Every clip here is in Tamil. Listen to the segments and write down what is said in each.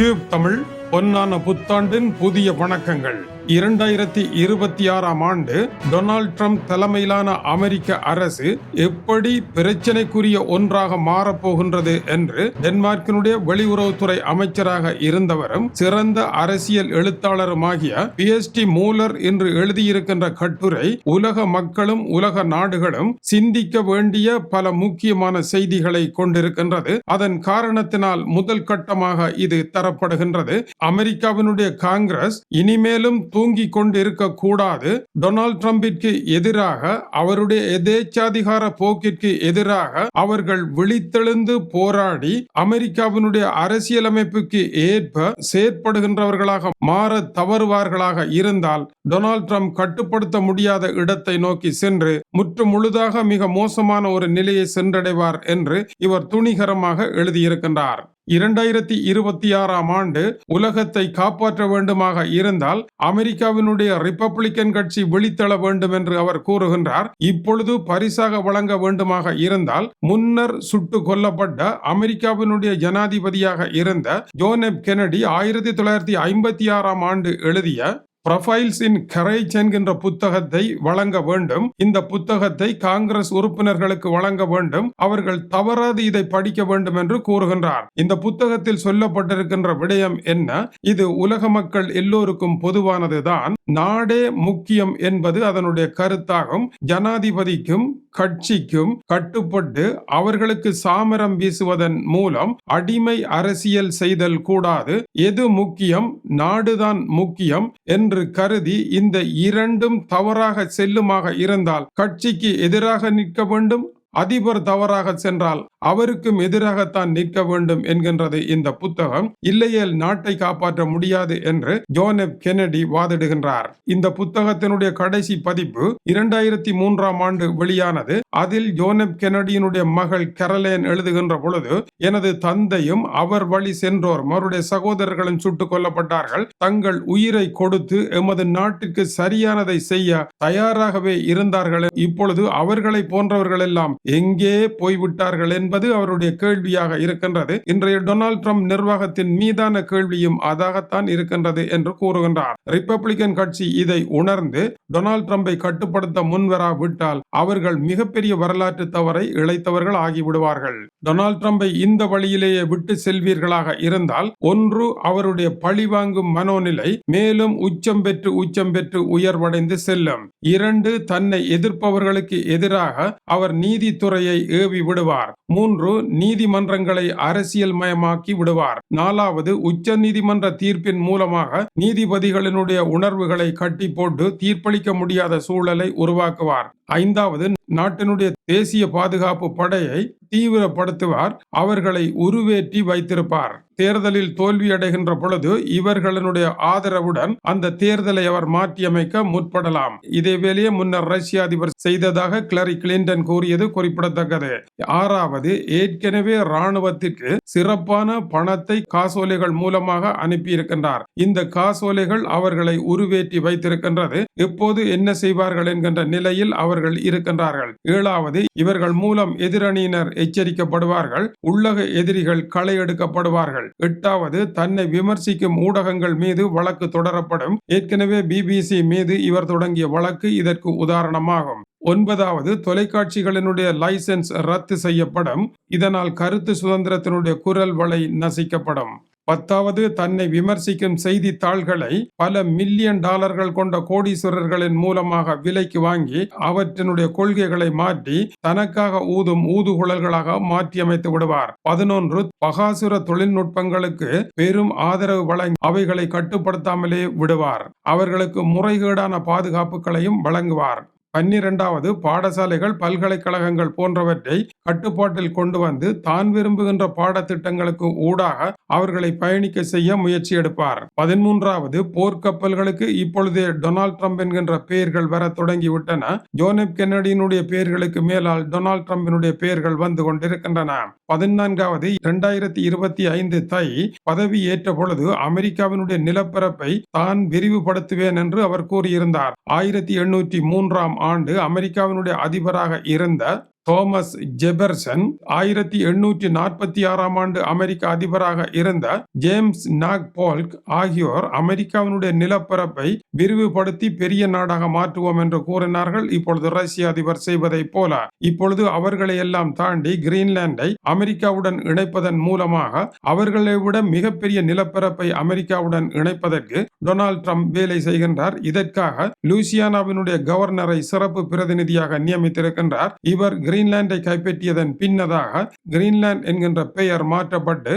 டியூப் தமிழ் பொன்னான புத்தாண்டின் புதிய வணக்கங்கள். இரண்டாயிரத்தி இருபத்தி ஆறாம் ஆண்டு டொனால்ட் ட்ரம்ப் தலைமையிலான அமெரிக்க அரசு எப்படி பிரச்சனைக்குரிய ஒன்றாக மாறப்போகின்றது என்று டென்மார்க்கினுடைய வெளியுறவுத்துறை அமைச்சராக இருந்தவரும் சிறந்த அரசியல் எழுத்தாளருமாகிய பிஎஸ்டி மூலர் என்று எழுதியிருக்கின்ற கட்டுரை உலக மக்களும் உலக நாடுகளும் சிந்திக்க வேண்டிய பல முக்கியமான செய்திகளை கொண்டிருக்கின்றது. அதன் காரணத்தினால் முதல் கட்டமாக இது தரப்படுகின்றது. அமெரிக்காவினுடைய காங்கிரஸ் இனிமேலும் தூங்கி கொண்டிருக்க கூடாது டொனால்ட் ட்ரம்பிற்கு எதிராக அவருடைய எதேச்சாதிகார போக்கிற்கு எதிராக அவர்கள் விழித்தெழுந்து போராடி அமெரிக்காவினுடைய அரசியலமைப்புக்கு ஏற்ப செயற்படுகின்றவர்களாக மாற தவறுவார்களாக இருந்தால் டொனால்ட் ட்ரம்ப் கட்டுப்படுத்த முடியாத இடத்தை நோக்கி சென்று முற்று முழுதாக மிக மோசமான ஒரு நிலையை சென்றடைவார் என்று இவர் துணிகரமாக எழுதியிருக்கின்றார். இரண்டாயிரத்தி இருபத்தி ஆறாம் ஆண்டு உலகத்தை காப்பாற்ற வேண்டுமாக இருந்தால் அமெரிக்காவினுடைய ரிப்பப்ளிக்கன் கட்சி விழித்தள வேண்டும் என்று அவர் கூறுகின்றார். இப்பொழுது பரிசாக வழங்க வேண்டுமாக இருந்தால் முன்னர் சுட்டு கொல்லப்பட்ட அமெரிக்காவினுடைய ஜனாதிபதியாக இருந்த ஜோன் எப் கெனடி ஆயிரத்தி தொள்ளாயிரத்தி ஐம்பத்தி ஆறாம் ஆண்டு எழுதிய ப்ரொஃபைல்ஸ் இன் கரேஜ் என்கின்ற புத்தகத்தை வழங்க வேண்டும். இந்த புத்தகத்தை காங்கிரஸ் உறுப்பினர்களுக்கு வழங்க வேண்டும். அவர்கள் தவறாது இதை படிக்க வேண்டும் என்று கூறுகின்றார். இந்த புத்தகத்தில் சொல்லப்பட்டிருக்கின்ற விடயம் என்ன? இது உலக மக்கள் எல்லோருக்கும் பொதுவானதுதான். நாடே முக்கியம் என்பது அதனுடைய கருத்தாகும். ஜனாதிபதிக்கும் கட்சிக்கும் கட்டுப்பட்டு அவர்களுக்கு சாமரம் வீசுவதன் மூலம் அடிமை அரசியல் செய்தல் கூடாது. எது முக்கியம்? நாடுதான் முக்கியம் என்று கருதி இந்த இரண்டும் தவறாக செல்லுமாக இருந்தால் கட்சிக்கு எதிராக நிற்க வேண்டும்? அதிபர் தவறாக சென்றால் அவருக்கும் எதிராகத்தான் நிற்க வேண்டும் என்கின்றது இந்த புத்தகம். இல்லையேல் நாட்டை காப்பாற்ற முடியாது என்று ஜோனப் கெனடி வாதிடுகின்றார். இந்த புத்தகத்தினுடைய கடைசி பதிப்பு இரண்டாயிரத்தி மூன்றாம் ஆண்டு வெளியானது. அதில் ஜோனப் கெனடியினுடைய மகள் கரலேன் எழுதுகின்ற பொழுது எனது தந்தையும் அவர் வழி சென்றோர் அவருடைய சகோதரர்களும் சுட்டுக் கொல்லப்பட்டார்கள். தங்கள் உயிரை கொடுத்து எமது நாட்டிற்கு சரியானதை செய்ய தயாராகவே இருந்தார்கள். இப்பொழுது அவர்களை போன்றவர்கள் எல்லாம் எங்கே போய்விட்டார்கள் என்பது அவருடைய கேள்வியாக இருக்கின்றது. இன்றைய டொனால்ட் ட்ரம்ப் நிர்வாகத்தின் மீதான கேள்வியும் அதாகத்தான் இருக்கின்றது என்று கூறுகின்றார். ரிப்பப்ளிகன் கட்சி இதை உணர்ந்து டொனால்ட் ட்ரம்பை கட்டுப்படுத்த முன்வராவிட்டால் அவர்கள் மிகப்பெரிய வரலாற்று தவறை இழைத்தவர்கள் ஆகிவிடுவார்கள். டொனால்ட் ட்ரம்பை இந்த வழியிலேயே விட்டு செல்வீர்களாக இருந்தால் ஒன்று அவருடைய பழிவாங்கும் மனோநிலை மேலும் உச்சம் பெற்று உச்சம் பெற்று உயர்வடைந்து செல்லும். இரண்டு தன்னை எதிர்ப்பவர்களுக்கு எதிராக அவர் நீதித்துறையை ஏவி விடுவார். மூன்று நீதிமன்றங்களை அரசியல் மயமாக்கி விடுவார். நாலாவது உச்ச நீதிமன்ற தீர்ப்பின் மூலமாக நீதிபதிகளினுடைய உணர்வுகளை கட்டி போட்டு தீர்ப்பளிக்க முடியாத சூழலை உருவாக்குவார். ஐந்தாவது நாட்டினுடைய தேசிய பாதுகாப்பு படையை தீவிரப்படுத்துவார் அவர்களை உருவேற்றி வைத்திருப்பார். தேர்தலில் தோல்வியடைகின்ற பொழுது இவர்களுடைய ஆதரவுடன் அந்த தேர்தலை அவர் மாற்றியமைக்க முற்படலாம். இதேவேளையே முன்னர் ரஷ்ய அதிபர் செய்ததாக கிளரி கிளின்டன் கூறியது குறிப்பிடத்தக்கது. ஆறாவது ஏற்கனவே ராணுவத்திற்கு சிறப்பான பணத்தை காசோலைகள் மூலமாக அனுப்பியிருக்கின்றார். இந்த காசோலைகள் அவர்களை உருவேற்றி வைத்திருக்கின்றது. இப்போது என்ன செய்வார்கள் என்கின்ற நிலையில் அவர்கள் இருக்கின்றார்கள். ஏழாவது இவர்கள் மூலம் எதிரணியினர் எச்சரிக்கப்படுவார்கள். உள்ளக எதிரிகள் களை எடுக்கப்படுவார்கள். எட்டாவது தன்னை விமர்சிக்கும் ஊடகங்கள் மீது வழக்கு தொடரப்படும். ஏற்கனவே பிபிசி மீது இவர் தொடங்கிய வழக்கு இதற்கு உதாரணமாகும். ஒன்பதாவது தொலைக்காட்சிகளினுடைய லைசென்ஸ் ரத்து செய்யப்படும். இதனால் கருத்து சுதந்திரத்தினுடைய குரல் வலை நசிக்கப்படும். பத்தாவது தன்னை விமர்சிக்கும் செய்தித்தாள்களை பல மில்லியன் டாலர்கள் கொண்ட கோடீஸ்வரர்களின் மூலமாக விலைக்கு வாங்கி அவற்றினுடைய கொள்கைகளை மாற்றி தனக்காக ஊதும் ஊதுகுழல்களாக மாற்றியமைத்து விடுவார். பதினொன்று பகாசுர தொழில்நுட்பங்களுக்கு பெரும் ஆதரவு வழங்கி அவைகளை கட்டுப்படுத்தாமலே விடுவார். அவர்களுக்கு முறைகேடான பாதுகாப்புகளையும் வழங்குவார். பன்னிரண்டாவது பாடசாலைகள் பல்கலைக்கழகங்கள் போன்றவற்றை கட்டுப்பாட்டில் கொண்டு வந்து தான் விரும்புகின்ற பாடத்திட்டங்களுக்கு ஊடாக அவர்களை பயணிக்க செய்ய முயற்சி எடுப்பார். பதிமூன்றாவது போர்க்கப்பல்களுக்கு இப்பொழுதே டொனால்ட் ட்ரம்ப் என்கின்ற பெயர்கள் வர தொடங்கிவிட்டன. ஜோனப் கென்னடியினுடைய பெயர்களுக்கு மேலால் டொனால்ட் ட்ரம்பினுடைய பெயர்கள் வந்து கொண்டிருக்கின்றன. பதினான்காவது இரண்டாயிரத்தி இருபத்தி ஐந்து தை பதவி ஏற்ற பொழுது அமெரிக்காவினுடைய நிலப்பரப்பை தான் விரிவுபடுத்துவேன் என்று அவர் கூறியிருந்தார். ஆயிரத்தி எண்ணூற்றி மூன்றாம் ஆண்டு அமெரிக்காவினுடைய அதிபராக இருந்த தோமஸ் ஜெபர்சன் ஆயிரத்தி எண்ணூற்றி நாற்பத்தி ஆறாம் ஆண்டு அமெரிக்க அதிபராக இருந்த ஜேம்ஸ் நாக் போல்க் ஆகியோர் அமெரிக்காவினுடைய நிலப்பரப்பை விரிவுபடுத்தி பெரிய நாடாக மாற்றுவோம் என்று கூறினார்கள். இப்பொழுது ரஷ்ய அதிபர் செய்வதைப் போல இப்பொழுது அவர்களை எல்லாம் தாண்டி கிரீன்லாண்டை அமெரிக்காவுடன் இணைப்பதன் மூலமாக அவர்களை விட மிகப்பெரிய நிலப்பரப்பை அமெரிக்காவுடன் இணைப்பதற்கு டொனால்ட் ட்ரம்ப் வேலை செய்கின்றார். இதற்காக லூசியானாவினுடைய கவர்னரை சிறப்பு பிரதிநிதியாக நியமித்திருக்கின்றார். இவர் கிரீன்லாந்தை கைப்பற்றியதன் பின்னதாக கிரீன்லாந்து என்கின்ற பெயர் மாற்றப்பட்டு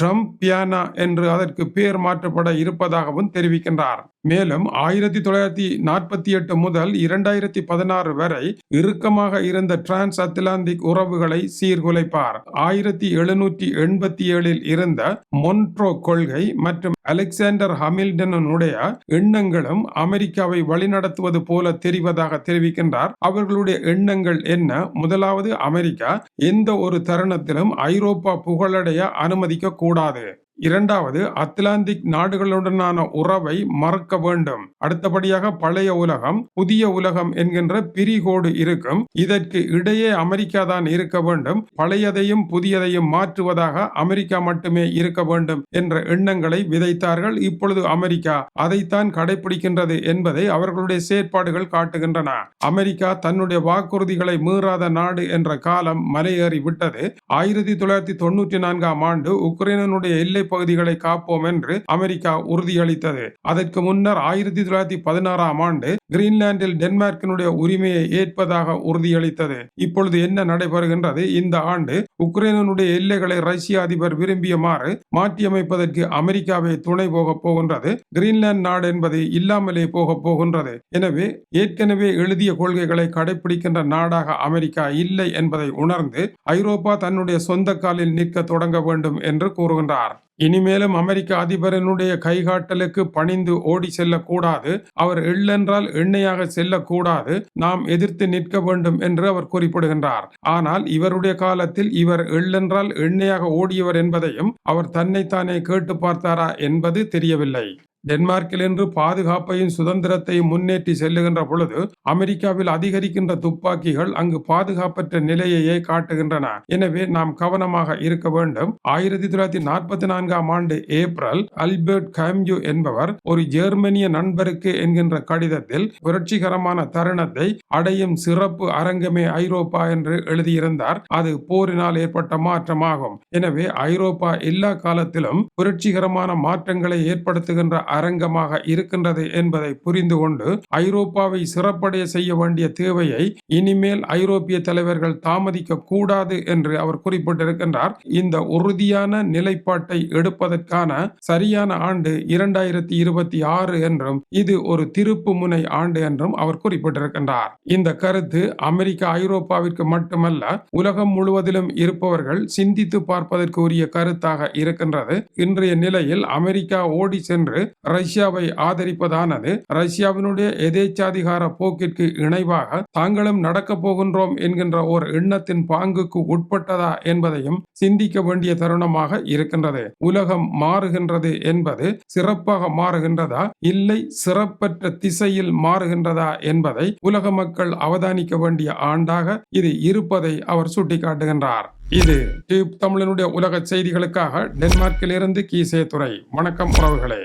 ட்ரம் பியானா என்று அதற்கு பெயர் மாற்றப்பட இருப்பதாகவும் தெரிவிக்கின்றார். மேலும் ஆயிரத்தி தொள்ளாயிரத்தி நாற்பத்தி எட்டு முதல் இரண்டாயிரத்தி பதினாறு வரை இறுக்கமாக இருந்த டிரான்ஸ் அத்லாந்திக் உறவுகளை சீர்குலைப்பார். ஆயிரத்தி எழுநூற்றி எண்பத்தி ஏழில் இருந்த மொன்ட்ரோ கொள்கை மற்றும் அலெக்சாண்டர் ஹமில்டனுடைய எண்ணங்களும் அமெரிக்காவை வழிநடத்துவது போல தெரிவதாக தெரிவிக்கின்றார். அவர்களுடைய எண்ணங்கள் என்ன? முதல் முதலாவது அமெரிக்கா எந்த ஒரு தருணத்திலும் ஐரோப்பா புகழடைய அனுமதிக்க கூடாது. இரண்டாவது அத்லாந்திக் நாடுகளுடனான உறவை மறக்க வேண்டும். அடுத்தபடியாக பழைய உலகம் புதிய உலகம் என்கின்ற பிரிகோடு இருக்கும். இதற்கு இடையே அமெரிக்கா தான் இருக்க வேண்டும். பழையதையும் புதியதையும் மாற்றுவதாக அமெரிக்கா மட்டுமே இருக்க வேண்டும் என்ற எண்ணங்களை விதைத்தார்கள் இப்பொழுது அமெரிக்கா. அதைத்தான் கடைபிடிக்கின்றது என்பதை அவர்களுடைய செயற்பாடுகள் காட்டுகின்றன. அமெரிக்கா தன்னுடைய வாக்குறுதிகளை மீறாத நாடு என்ற காலம் மலையேறி விட்டது ஆயிரத்தி தொள்ளாயிரத்தி தொண்ணூற்றி நான்காம் ஆண்டு உக்ரைனுடைய எல்லை பகுதிகளை காப்போம் என்று அமெரிக்கா உறுதியளித்தது. அதற்கு முன்னர் ஆயிரத்தி தொள்ளாயிரத்தி பதினாறாம் ஆண்டு கிரீன்லாந்தில் டென்மார்க்கினுடைய உரிமையை ஏற்பதாக உறுதியளித்தது. இப்பொழுது என்ன நடைபெறுகின்றது? இந்த ஆண்டு உக்ரைனுடைய எல்லைகளை ரஷ்ய அதிபர் விரும்பியமாறு மாற்றியமைப்பதற்கு அமெரிக்காவை துணை போக போகின்றது. கிரீன்லாந்து நாடு என்பது இல்லாமலே போக போகின்றது. எனவே ஏற்கனவே எழுதிய கொள்கைகளை கடைபிடிக்கின்ற நாடாக அமெரிக்கா இல்லை என்பதை உணர்ந்து ஐரோப்பா தன்னுடைய சொந்த காலில் நிற்க தொடங்க வேண்டும் என்று கூறுகின்றார். இனிமேலும் அமெரிக்க அதிபரனுடைய கைகாட்டலுக்கு பணிந்து ஓடி செல்லக்கூடாது. அவர் எள்ளென்றால் எண்ணெயாக செல்லக்கூடாது. நாம் எதிர்த்து நிற்க வேண்டும் என்று அவர் குறிப்பிடுகின்றார். ஆனால் இவருடைய காலத்தில் இவர் எள்ளென்றால் எண்ணெயாக ஓடியவர் என்பதையும் அவர் தன்னைத்தானே கேட்டு பார்த்தாரா என்பது தெரியவில்லை. டென்மார்க்கில் என்று பாதுகாப்பையும் சுதந்திரத்தையும் முன்னேற்றி செல்லுகின்ற பொழுது அமெரிக்காவில் அதிகரிக்கின்ற துப்பாக்கிகள் அங்கு பாதுகாப்பற்ற நிலையையே காட்டுகின்றன. எனவே நாம் கவனமாக இருக்க வேண்டும். ஆயிரத்தி தொள்ளாயிரத்தி நாற்பத்தி நான்காம் ஆண்டு ஏப்ரல் அல்பர்ட் காம்யூ என்பவர் ஒரு ஜெர்மனிய நண்பருக்கு என்கின்ற கடிதத்தில் புரட்சிகரமான தருணத்தை அடையும் சிறப்பு அரங்கமே ஐரோப்பா என்று எழுதியிருந்தார். அது போரினால் ஏற்பட்ட மாற்றமாகும். எனவே ஐரோப்பா எல்லா காலத்திலும் புரட்சிகரமான மாற்றங்களை ஏற்படுத்துகின்ற அரங்கமாக இருக்கின்றது என்பதை புரிந்து கொண்டு ஐரோப்பாவை சிறப்படைய செய்ய வேண்டிய தேவையை இனிமேல் ஐரோப்பிய தலைவர்கள் தாமதிக்க கூடாது என்று அவர் குறிப்பிட்டிருக்கின்றார். இந்த உறுதியான நிலைப்பாட்டை எடுப்பதற்கான சரியான ஆண்டு இரண்டாயிரத்தி இருபத்தி ஆறு என்றும் இது ஒரு திருப்பு முனை ஆண்டு என்றும் அவர் குறிப்பிட்டிருக்கின்றார். இந்த கருத்து அமெரிக்கா ஐரோப்பாவிற்கு மட்டுமல்ல உலகம் முழுவதிலும் இருப்பவர்கள் சிந்தித்து பார்ப்பதற்கு உரிய கருத்தாக இருக்கின்றது. இன்றைய நிலையில் அமெரிக்கா ஓடி சென்று ரஷ்யாவை ஆதரிப்பதானது? ரஷ்யாவினுடைய எதேச்சாதிகார போக்கிற்கு இணைவாக தாங்களும் நடக்கப் போகின்றோம் என்கின்ற ஓர் எண்ணத்தின் பாங்குக்கு உட்பட்டதா என்பதையும் சிந்திக்க வேண்டிய தருணமாக இருக்கின்றது. உலகம் மாறுகின்றது என்பது சிறப்பாக மாறுகின்றதா? இல்லை சிறப்பற்ற திசையில் மாறுகின்றதா என்பதை உலக மக்கள் அவதானிக்க வேண்டிய ஆண்டாக இது இருப்பதை அவர் சுட்டிக்காட்டுகின்றார். இது டியூப் தமிழனுடைய உலக செய்திகளுக்காக டென்மார்க்கிலிருந்து கீசே துறை வணக்கம் உறவுகளே.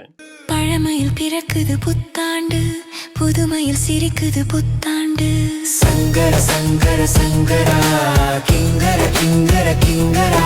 பழமையில் பிறக்குது புத்தாண்டு புதுமையில் சிரிக்குது புத்தாண்டு. சங்கர சங்கர சங்கரா கிங்கர கிங்கர கிங்கரா.